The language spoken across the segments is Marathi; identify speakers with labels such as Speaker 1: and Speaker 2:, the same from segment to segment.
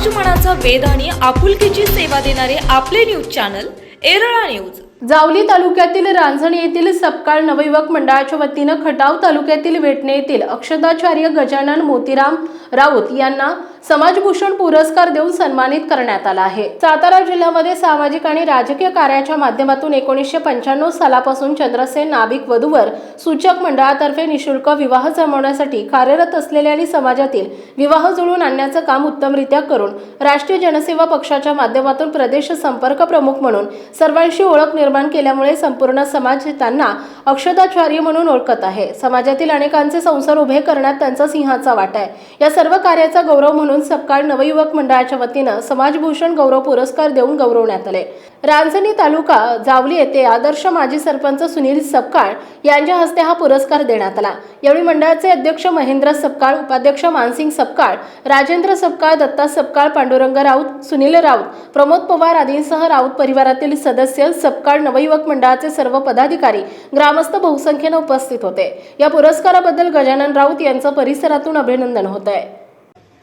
Speaker 1: समाज मनाचा आणि आपुलकीची सेवा देणारे आपले news channel Erala news.
Speaker 2: Jawali तालुक्यातील रांजण येथील सपकाळ नवयुवक मंडळाच्या वतीनं खटाव तालुक्यातील वेटणे येथील अक्षदाचार्य गजानन मोतीराम राऊत यांना समाजभूषण पुरस्कार देऊन सन्मानित करण्यात आला आहे. सातारा जिल्ह्यामध्ये सामाजिक आणि राजकीय कार्याच्या माध्यमातून एकोणीसशे पंच्याण्णव सालापासून चंद्रसेन नाभिक वधूवर सूचक मंडळातर्फे निशुल्क विवाह जमवण्यासाठी कार्यरत असलेल्या आणि समाजातील विवाह जुळवून आणण्याचं काम उत्तमरित्या करून राष्ट्रीय जनसेवा पक्षाच्या माध्यमातून प्रदेश संपर्क प्रमुख म्हणून सर्वांशी ओळख निर्माण केल्यामुळे संपूर्ण समाज त्यांना अक्षताचार्य म्हणून ओळखत आहे. समाजातील अनेकांचे संसार उभे करण्यात त्यांचा सिंहाचा वाटा आहे. या सर्व कार्याचा गौरव म्हणून सपकाळ नवयुवक मंडळाच्या वतीनं समाजभूषण गौरव पुरस्कार देऊन गौरवण्यात आले. रांजणी तालुका जावली येथे आदर्श माजी सरपंच सुनील सपकाळ यांच्या हस्ते हा पुरस्कार देण्यात आला. यावेळी मंडळाचे अध्यक्ष महेंद्र सपकाळ उपाध्यक्ष मानसिंग सपकाळ राजेंद्र सपकाळ दत्ता सपकाळ पांडुरंग राऊत सुनील राऊत प्रमोद पवार आदींसह राऊत परिवारातील सदस्य सपकाळ नवयुवक मंडळाचे सर्व पदाधिकारी ग्रामस्थ बहुसंख्येनं उपस्थित होते. या पुरस्काराबद्दल गजानन राऊत यांचं परिसरातून अभिनंदन होत आहे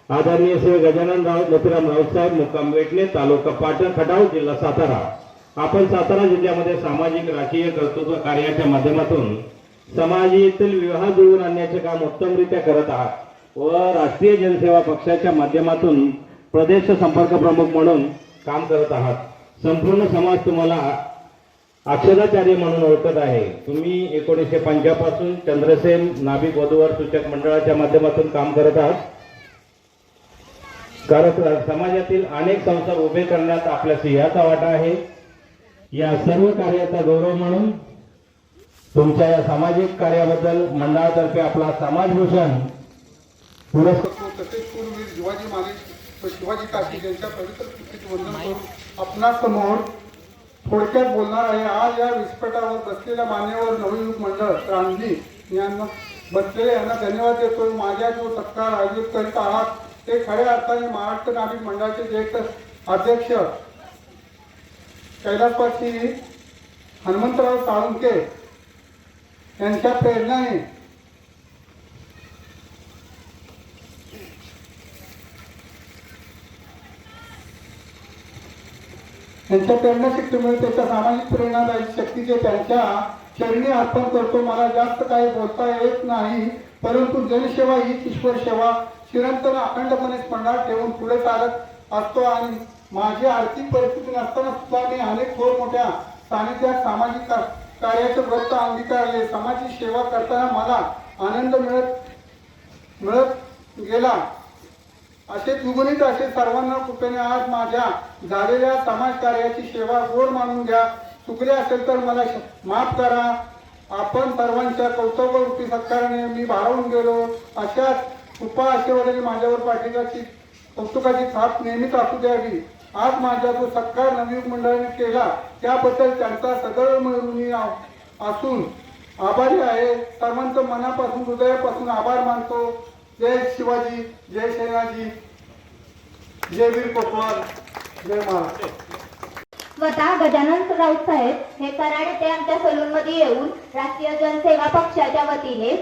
Speaker 3: आदरणीय श्री गजानन राव मोतीराम रावसाहेब मुक्काम वेटणे तालुका पाटण खटाव जिल्हा सातारा. आपण सातारा जिल्ह्यामध्ये सामाजिक राजकीय कर्तृत्व कार्याच्या माध्यमातून समाजातील विवाह जुळवून आणण्याचे काम उत्तमरित्या करत आहात व राष्ट्रीय जनसेवा पक्षाच्या माध्यमातून प्रदेश संपर्क प्रमुख म्हणून काम करत आहात. संपूर्ण समाज तुम्हाला अक्षराचार्य म्हणून ओळखत आहे. तुम्ही एकोणीसशे पंच्यापासून चंद्रसेन नाभिक वधूवर सूचक मंडळाच्या माध्यमातून काम करत आहात. कारण समाजातील अनेक संस्था उभे करण्यात आपल्या सिंहाचा वाटा आहे. या सर्व कार्याचा गौरव म्हणून तुमच्या या सामाजिक कार्याबद्दल मंडळातर्फे आपला समाजभूषण पुरस्कार
Speaker 4: तसेच पूर्वी शिवाजी महाराज शिवाजी काशी यांच्या पवित्र कृतीचे वंदन करून आपणासमोर थोडक्यात बोलणार आहे आज या विस्फोटावर बसलेल्या मान्यवर नवयुग मंडळ रामजी यांना बसलेले यांना धन्यवाद देतो माझ्या जो सत्कार आयोजित करीत आहात ते खऱ्या अर्थाने महाराष्ट्र नागरिक मंडळाचे ज्येष्ठ अध्यक्ष कैलासवासी हनुमंतराव साळुंके यांच्या प्रेरणेने यांच्या प्रेरणाशक्तीमुळे त्याच्या सामाजिक प्रेरणादायी शक्ती जे त्यांच्या चरणी अर्पण करतो मला जास्त काही बोलता येत नाही परंतु जनसेवा हीच ईश्वर सेवा चिरंतन अखंडपणे स्मरणात ठेवून पुढे चालत असतो आणि माझी आर्थिक परिस्थिती नसताना सुद्धा मी अनेक थोर मोठ्या सानिध्यात सामाजिक कार्याचे व्रत अंगीकारले. समाजाची सेवा करताना मला आनंद मिळत मिळत गेला. असे द्विगुणित असे सर्वांना कृपेने आज माझ्या झालेल्या समाज कार्याची सेवा गोड मानून घ्या. चुकले असेल तर मला श- माफ करा. आपण सर्वांच्या कौतुकरूपी सत्काराने मी भारावून गेलो. अशाच कृपा आशीर्वादाने माझ्यावर पाठिंबाची कौतुकाची थाप नेहमीच असू द्यावी. आज माझा जो सत्कार नवयुग मंडळाने केला त्याबद्दल त्यांचा सदैव मिळून असून आभारी आहे. सर्वांचं मनापासून हृदयापासून आभार मानतो. जय शिवाजी जय सेनाजी जय वीर कोतवाल जय महाराज
Speaker 5: स्वतः गजानन राऊत साहेब हे कराड ते आमच्या सलून मध्ये येऊन राष्ट्रीय जनसेवा पक्षाच्या वतीने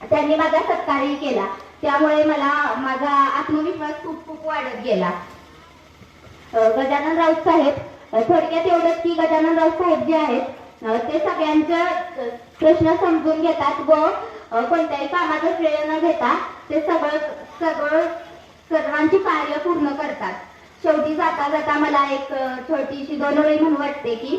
Speaker 5: त्यांनी माझा सत्कारही केला. त्यामुळे मला माझा आत्मविश्वास खूप खूप वाढत गेला. गजानन राऊत साहेब थोडक्यात एवढंच की गजानन राऊत साहेब जे आहेत ते सगळ्यांचे प्रश्न समजून घेतात व कोणत्याही कामाचं श्रेय न घेता ते सगळं सगळं सर्वांची कार्य पूर्ण करतात. शेवटी जाता जाता मला एक छोटीशी दोन ओळी म्हणून वाटते की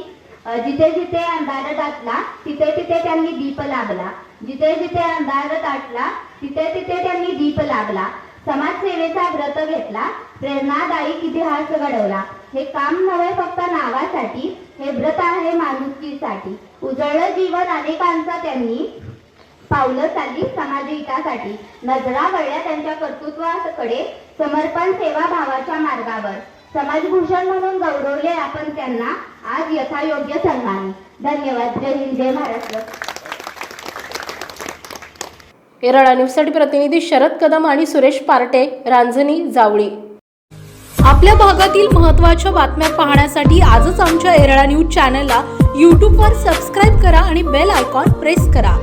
Speaker 5: जिथे जिथे अंधार दाटला तिथे तिथे त्यांनी दीप लागला जिथे जिथे अंधार दाटला तिथे तिथे त्यांनी दीप लागला. समाजसेवेचा व्रत घेतला प्रेरणादायी इतिहास घडवला. हे काम नव्हे फक्त नावासाठी हे व्रत आहे माणुसकीसाठी. उजळलं जीवन अनेकांचा त्यांनी. पावलं चालली समाजहितासाठी नजरा वळल्या त्यांच्या कर्तृत्वाकडे समर्पण सेवा भावाच्या मार्गावर. समाजभूषण म्हणून गौरवले आपण त्यांना आज यथायोग्य सन्मान. धन्यवाद. जय हिंद जय महाराष्ट्र.
Speaker 2: एरळा न्यूजसाठी प्रतिनिधी शरद कदम आणि सुरेश पार्टे रांजनी जावळी.
Speaker 1: आपल्या भागातील महत्त्वाच्या बातम्या पाहण्यासाठी आजच आमच्या एरळा न्यूज चॅनलला यूट्यूबवर सबस्क्राईब करा आणि बेल आयकॉन प्रेस करा.